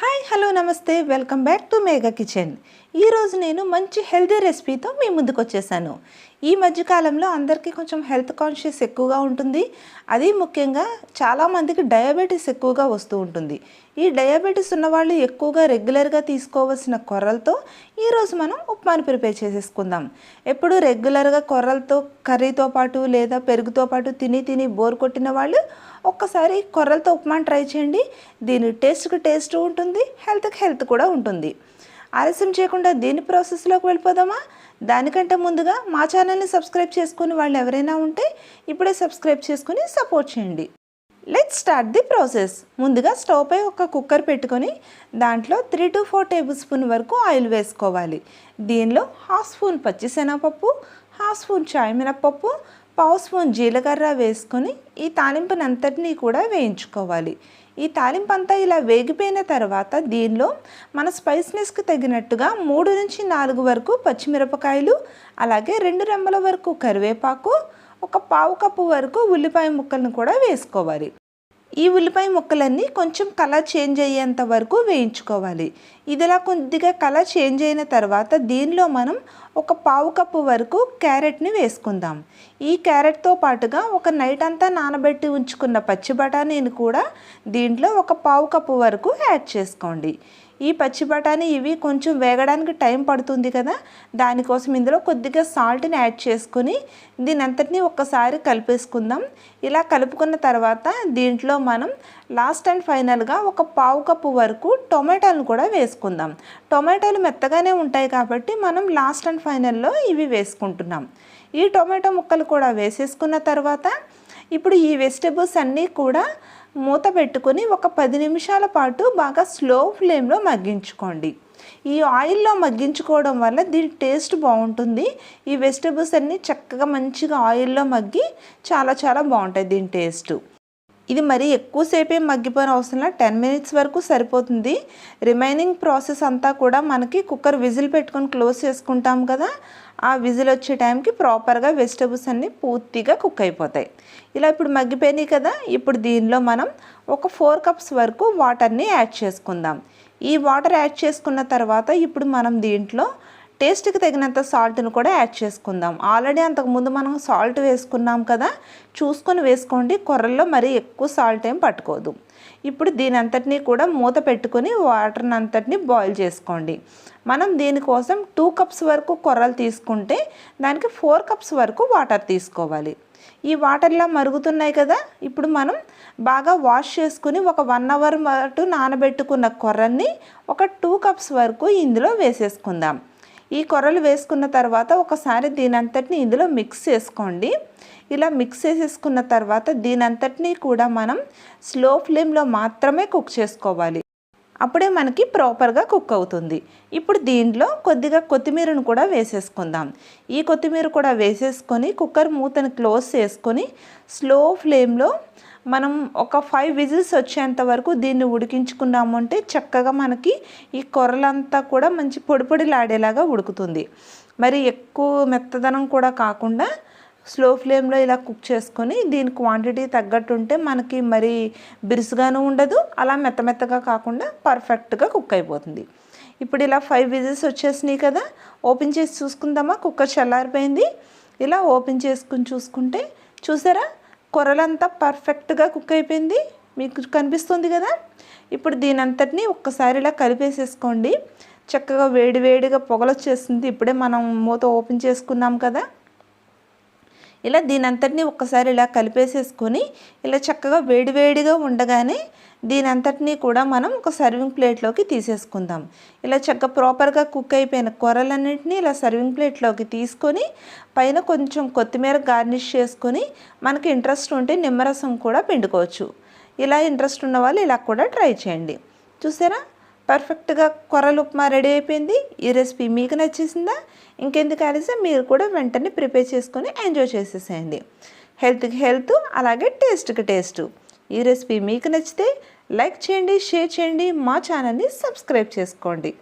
Hi hello namaste. Welcome back to Megha kitchen ఈరోజు నేను మంచి హెల్దీ రెసిపీతో మీ ముందుకు వచ్చేసాను. ఈ మధ్యకాలంలో అందరికీ కొంచెం హెల్త్ కాన్షియస్ ఎక్కువగా ఉంటుంది. అది ముఖ్యంగా చాలామందికి డయాబెటీస్ ఎక్కువగా వస్తూ ఉంటుంది. ఈ డయాబెటీస్ ఉన్నవాళ్ళు ఎక్కువగా రెగ్యులర్గా తీసుకోవాల్సిన కొర్రలతో ఈరోజు మనం ఉప్మాని ప్రిపేర్ చేసేసుకుందాం. ఎప్పుడు రెగ్యులర్గా కొర్రలతో కర్రీతో పాటు లేదా పెరుగుతో పాటు తిని తిని బోర్ కొట్టిన వాళ్ళు ఒక్కసారి కొర్రలతో ఉప్మాని ట్రై చేయండి. దీని టేస్ట్కి టేస్ట్ ఉంటుంది హెల్త్కి హెల్త్ కూడా ఉంటుంది. ఆలస్యం చేయకుండా దీని ప్రాసెస్లోకి వెళ్ళిపోదామా? దానికంటే ముందుగా మా ఛానల్ని సబ్స్క్రైబ్ చేసుకుని వాళ్ళు ఎవరైనా ఉంటే ఇప్పుడే సబ్స్క్రైబ్ చేసుకుని సపోర్ట్ చేయండి. లెట్ స్టార్ట్ ది ప్రాసెస్ ముందుగా స్టవ్ పై ఒక కుక్కర్ పెట్టుకొని దాంట్లో three to four tablespoon వరకు ఆయిల్ వేసుకోవాలి. దీనిలో హాఫ్ స్పూన్ పచ్చిశనగపప్పు హాఫ్ స్పూన్ చాయ్ పావు స్పూన్ జీలకర్ర వేసుకొని ఈ తాలింపునంతటినీ కూడా వేయించుకోవాలి. ఈ తాలింపు అంతా ఇలా వేగిపోయిన తర్వాత దీనిలో మన స్పైస్నెస్కి తగినట్టుగా మూడు నుంచి నాలుగు వరకు పచ్చిమిరపకాయలు అలాగే రెండు రెమ్మల వరకు కరివేపాకు ఒక పావు కప్పు వరకు ఉల్లిపాయ ముక్కలను కూడా వేసుకోవాలి. ఈ ఉల్లిపాయ ముక్కలన్నీ కొంచెం కలర్ చేంజ్ అయ్యేంత వరకు వేయించుకోవాలి. ఇదిలా కొద్దిగా కలర్ చేంజ్ అయిన తర్వాత దీనిలో మనం ఒక పావు కప్పు వరకు క్యారెట్ని వేసుకుందాం. ఈ క్యారెట్తో పాటుగా ఒక నైట్ అంతా నానబెట్టి ఉంచుకున్న పచ్చి బఠానీని కూడా దీంట్లో ఒక పావు కప్పు వరకు యాడ్ చేసుకోండి. ఈ పచ్చి బఠానీ ఇవి కొంచెం వేగడానికి టైం పడుతుంది కదా. దానికోసం ఇందులో కొద్దిగా సాల్ట్ని యాడ్ చేసుకుని దీని అంతటినీ ఒక్కసారి కలిపేసుకుందాం. ఇలా కలుపుకున్న తర్వాత దీంట్లో మనం లాస్ట్ అండ్ ఫైనల్గా ఒక పావు కప్పు వరకు టొమాటోలను కూడా వేసుకుందాం. టొమాటోలు మెత్తగానే ఉంటాయి కాబట్టి మనం లాస్ట్ అండ్ ఫైనల్లో ఇవి వేసుకుంటున్నాం. ఈ టొమాటో ముక్కలు కూడా వేసేసుకున్న తర్వాత ఇప్పుడు ఈ వెజిటేబుల్స్ అన్నీ కూడా మూత పెట్టుకొని ఒక పది నిమిషాల పాటు బాగా స్లో ఫ్లేమ్లో మగ్గించుకోండి. ఈ ఆయిల్లో మగ్గించుకోవడం వల్ల దీని టేస్ట్ బాగుంటుంది. ఈ వెజిటేబుల్స్ అన్నీ చక్కగా మంచిగా ఆయిల్లో మగ్గి చాలా చాలా బాగుంటాయి దీని టేస్ట్. ఇది మరీ ఎక్కువసేపే మగ్గిపోయిన అవసరం టెన్ మినిట్స్ వరకు సరిపోతుంది. రిమైనింగ్ ప్రాసెస్ అంతా కూడా మనకి కుక్కర్ విజిల్ పెట్టుకొని క్లోజ్ చేసుకుంటాం కదా ఆ విజిల్ వచ్చే టైంకి ప్రాపర్గా వెజిటబుల్స్ అన్నీ పూర్తిగా కుక్ అయిపోతాయి. ఇలా ఇప్పుడు మగ్గిపోయినాయి కదా ఇప్పుడు దీనిలో మనం ఒక ఫోర్ కప్స్ వరకు వాటర్ని యాడ్ చేసుకుందాం. ఈ వాటర్ యాడ్ చేసుకున్న తర్వాత ఇప్పుడు మనం దీంట్లో టేస్ట్కి తగినంత సాల్ట్ని కూడా యాడ్ చేసుకుందాం. ఆల్రెడీ అంతకుముందు మనం సాల్ట్ వేసుకున్నాం కదా చూసుకొని వేసుకోండి. కొర్రల్లో మరీ ఎక్కువ సాల్ట్ ఏం పట్టుకోదు. ఇప్పుడు దీని అంతటినీ కూడా మూత పెట్టుకొని వాటర్ని అంతటిని బాయిల్ చేసుకోండి. మనం దీనికోసం టూ కప్స్ వరకు కొర్రలు తీసుకుంటే దానికి ఫోర్ కప్స్ వరకు వాటర్ తీసుకోవాలి. ఈ వాటర్లా మరుగుతున్నాయి కదా ఇప్పుడు మనం బాగా వాష్ చేసుకుని ఒక వన్ అవర్ పాటు నానబెట్టుకున్న కొర్రల్ని ఒక టూ కప్స్ వరకు ఇందులో వేసేసుకుందాం. ఈ కొర్రలు వేసుకున్న తర్వాత ఒకసారి దీని అంతటిని ఇందులో మిక్స్ చేసుకోండి. ఇలా మిక్స్ చేసేసుకున్న తర్వాత దీని కూడా మనం స్లో ఫ్లేమ్లో మాత్రమే కుక్ చేసుకోవాలి. అప్పుడే మనకి ప్రాపర్గా కుక్ అవుతుంది. ఇప్పుడు దీంట్లో కొద్దిగా కొత్తిమీరను కూడా వేసేసుకుందాం. ఈ కొత్తిమీర కూడా వేసేసుకొని కుక్కర్ మూతను క్లోజ్ చేసుకొని స్లో ఫ్లేమ్లో మనం ఒక ఫైవ్ విజిల్స్ వచ్చేంత వరకు దీన్ని ఉడికించుకున్నాము అంటే చక్కగా మనకి ఈ కొర్రలంతా కూడా మంచి పొడి పొడిలాడేలాగా ఉడుకుతుంది. మరి ఎక్కువ మెత్తదనం కూడా కాకుండా స్లో ఫ్లేమ్లో ఇలా కుక్ చేసుకొని దీని క్వాంటిటీ తగ్గట్టు ఉంటే మనకి మరి బిరుసుగాను ఉండదు అలా మెత్త మెత్తగా కాకుండా పర్ఫెక్ట్గా కుక్ అయిపోతుంది. ఇప్పుడు ఇలా ఫైవ్ విజిల్స్ వచ్చేసినాయి కదా ఓపెన్ చేసి చూసుకుందామా? కుక్కర్ చల్లారిపోయింది. ఇలా ఓపెన్ చేసుకుని చూసుకుంటే చూసారా? కొరలంతా పర్ఫెక్ట్గా కుక్ అయిపోయింది. మీకు కనిపిస్తుంది కదా? ఇప్పుడు దీని అంతటిని ఒక్కసారి ఇలా కలిపేసేసుకోండి. చక్కగా వేడివేడిగా పొగలొచ్చేస్తుంది. ఇప్పుడే మనం మూత ఓపెన్ చేసుకున్నాం కదా? ఇలా దీని అంతటిని ఒక్కసారి ఇలా కలిపేసేసుకొని ఇలా చక్కగా వేడివేడిగా ఉండగానే దీని అంతటినీ కూడా మనం ఒక సర్వింగ్ ప్లేట్లోకి తీసేసుకుందాం. ఇలా చక్కగా ప్రాపర్గా కుక్ అయిపోయిన కూరలన్నింటినీ ఇలా సర్వింగ్ ప్లేట్లోకి తీసుకొని పైన కొంచెం కొత్తిమీర గార్నిష్ చేసుకొని మనకి ఇంట్రెస్ట్ ఉంటే నిమ్మరసం కూడా పిండుకోవచ్చు. ఇలా ఇంట్రెస్ట్ ఉన్న వాళ్ళు ఇలా కూడా ట్రై చేయండి. చూసారా? పర్ఫెక్ట్గా కొర్రలు ఉప్మా రెడీ అయిపోయింది. ఈ రెసిపీ మీకు నచ్చేసిందా? ఇంకెందుకు ఆలస్యం? మీరు కూడా వెంటనే ప్రిపేర్ చేసుకొని ఎంజాయ్ చేసేసేయండి. హెల్త్కి హెల్త్ అలాగే టేస్ట్కి టేస్ట్ ఈ రెసిపీ మీకు నచ్చితే లైక్ చేయండి షేర్ చేయండి మా ఛానల్ని సబ్స్క్రైబ్ చేసుకోండి.